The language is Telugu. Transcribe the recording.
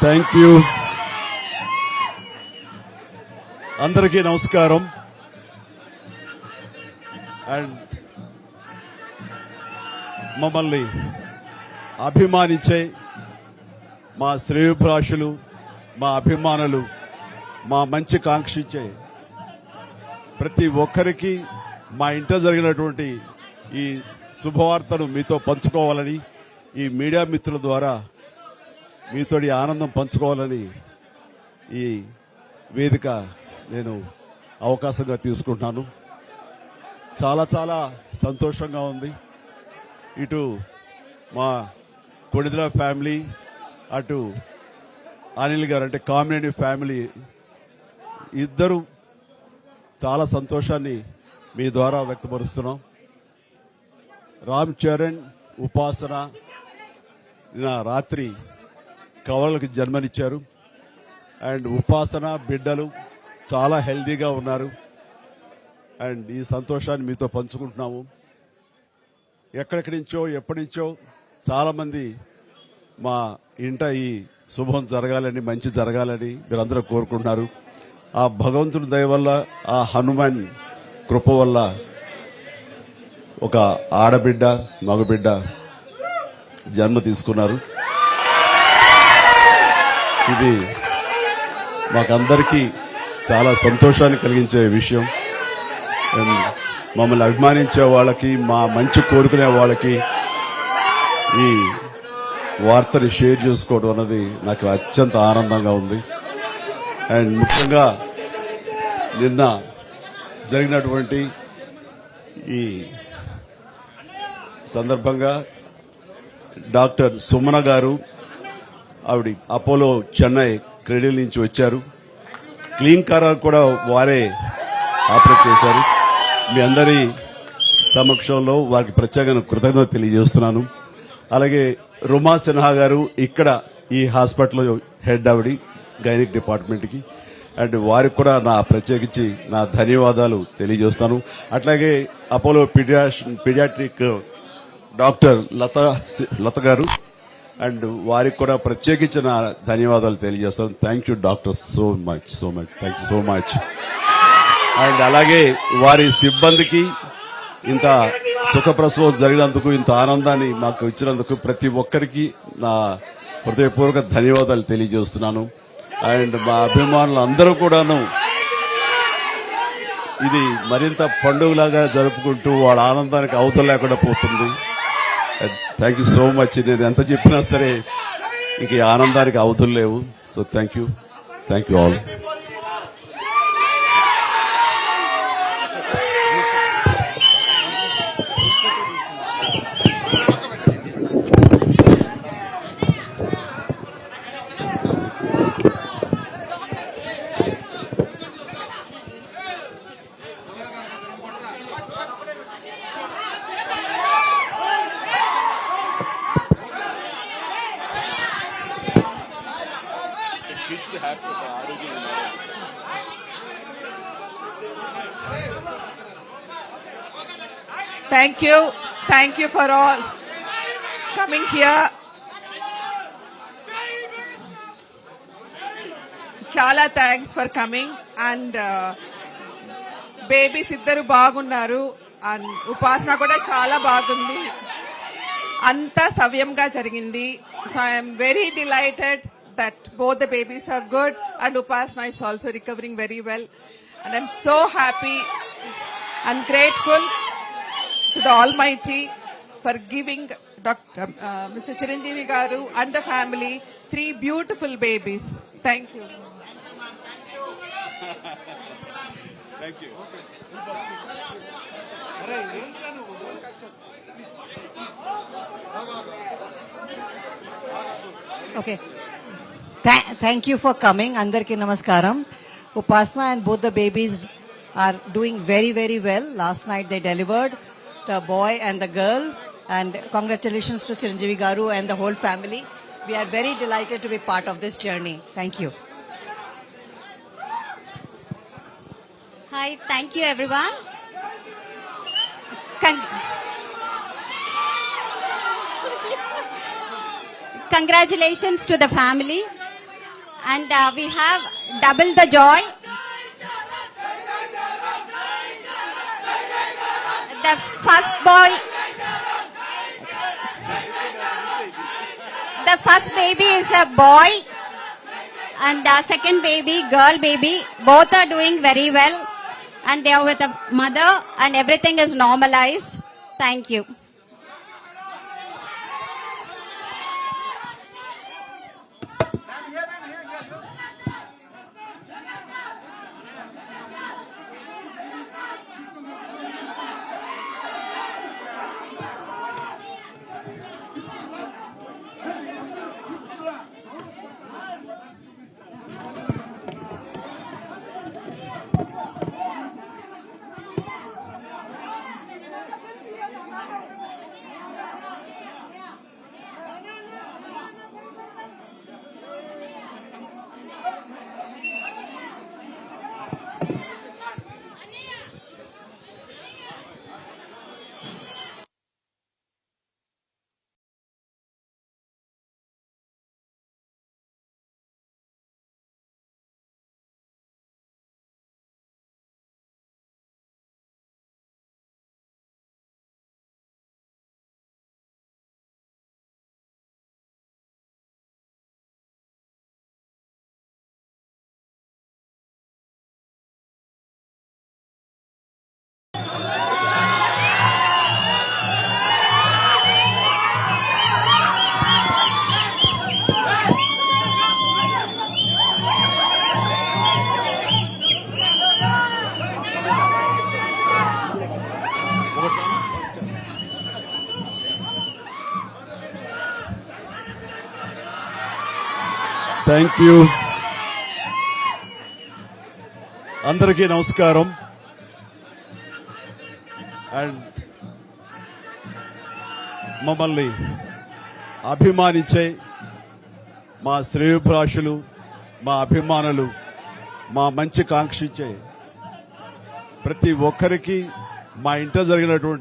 thank you అందరికీ నమస్కారం. అండ్ మమ్మల్ని అభిమానించే మా శ్రేయభిలాషులు మా అభిమానులు మా మంచి కాంక్షించే ప్రతి ఒక్కరికి మా ఇంట జరిగినటువంటి ఈ శుభవార్తను మీతో పంచుకోవాలని ఈ మీడియా మిత్రుల ద్వారా మీతోటి ఆనందం పంచుకోవాలని ఈ వేదిక నేను అవకాశంగా తీసుకుంటున్నాను. చాలా చాలా సంతోషంగా ఉంది. ఇటు మా కొడిదల ఫ్యామిలీ అటు అనిల్ గారు అంటే కామినేని ఫ్యామిలీ ఇద్దరు చాలా సంతోషాన్ని మీ ద్వారా వ్యక్తపరుస్తున్నాం. రామ్ చరణ్ ఉపాసన నిన్న రాత్రి కవలలకు జన్మనిచ్చారు. అండ్ ఉపాసన బిడ్డలు చాలా హెల్దీగా ఉన్నారు. అండ్ ఈ సంతోషాన్ని మీతో పంచుకుంటున్నాము. ఎక్కడెక్కడి నుంచో ఎప్పటి నుంచో చాలామంది మా ఇంట ఈ శుభం జరగాలని మంచి జరగాలని మీరందరూ కోరుకుంటున్నారు. ఆ భగవంతుడి దయ వల్ల ఆ హనుమాన్ కృప వల్ల ఒక ఆడబిడ్డ మగబిడ్డ జన్మ తీసుకున్నారు. ఇది మాకందరికీ చాలా సంతోషాన్ని కలిగించే విషయం. అండ్ మమ్మల్ని అభిమానించే వాళ్ళకి మా మంచి కోరుకునే వాళ్ళకి ఈ వార్తని షేర్ చేసుకోవడం అన్నది నాకు అత్యంత ఆనందంగా ఉంది. అండ్ ముఖ్యంగా నిన్న జరిగినటువంటి ఈ సందర్భంగా డాక్టర్ సుమన గారు ఆవిడ అపోలో చెన్నై క్రెడిల్ నుంచి వచ్చారు. క్లీన్ కారాలు కూడా వారే ఆపరేట్ చేశారు. మీ అందరి సమక్షంలో వారికి ప్రత్యేకంగా కృతజ్ఞత తెలియజేస్తున్నాను. అలాగే రుమా సిన్హా గారు ఇక్కడ ఈ హాస్పిటల్ హెడ్ ఆవిడి గైనిక్ డిపార్ట్మెంట్కి. అండ్ వారికి కూడా నా ప్రత్యేకించి నా ధన్యవాదాలు తెలియజేస్తాను. అట్లాగే Apollo pediatric doctor Latha Latha గారు అండ్ వారికి కూడా ప్రత్యేకించిన ధన్యవాదాలు తెలియజేస్తాను. Thank you doctor so much so much thank you so much and అలాగే వారి సిబ్బందికి ఇంత సుఖప్రసవం జరిగినందుకు ఇంత ఆనందాన్ని మాకు ఇచ్చినందుకు ప్రతి ఒక్కరికి నా హృదయపూర్వక ధన్యవాదాలు తెలియజేస్తున్నాను. అండ్ మా అభిమానులు అందరూ కూడాను ఇది మరింత పండుగలాగా జరుపుకుంటూ వాళ్ళ ఆనందానికి అవతల లేకుండా పోతుంది. థ్యాంక్ యూ సో మచ్ నేను ఎంత చెప్పినా సరే ఇంక ఈ ఆనందానికి అవతులు లేవు. So thank you thank you all Thank you. Thank you for all coming here. చాలా thanks for coming and babies ఇద్దరు బాగున్నారు. అండ్ ఉపాసన కూడా చాలా బాగుంది. అంతా సవ్యంగా జరిగింది. So I'm very delighted that both the babies are good and Upasana is also recovering very well. And I'm so happy and grateful to the Almighty for giving Dr. Um, uh, Mr. Chiranjeevi Garu and the family three beautiful babies. Thank you. Thank you. Okay. Tha- thank you for coming. Andarki namaskaram. Upasna and both the babies are doing very, very well. Last night they delivered the boy and the girl. And congratulations to Chiranjeevi Garu and the whole family. We are very delighted to be part of this journey. Thank you. Hi, thank you everyone. Con- Congratulations to the family. And uh, we have double the joy. The first boy, the first baby is a boy and the second baby, girl baby, both are doing very well and they are with a mother and everything is normalized. Thank you. Thank you అందరికీ నమస్కారం. అండ్ మమ్మల్ని అభిమానించే మా శ్రేయభిలాషులు మా అభిమానులు మా మంచి కాంక్షించే ప్రతి ఒక్కరికి మా ఇంట జరిగినటువంటి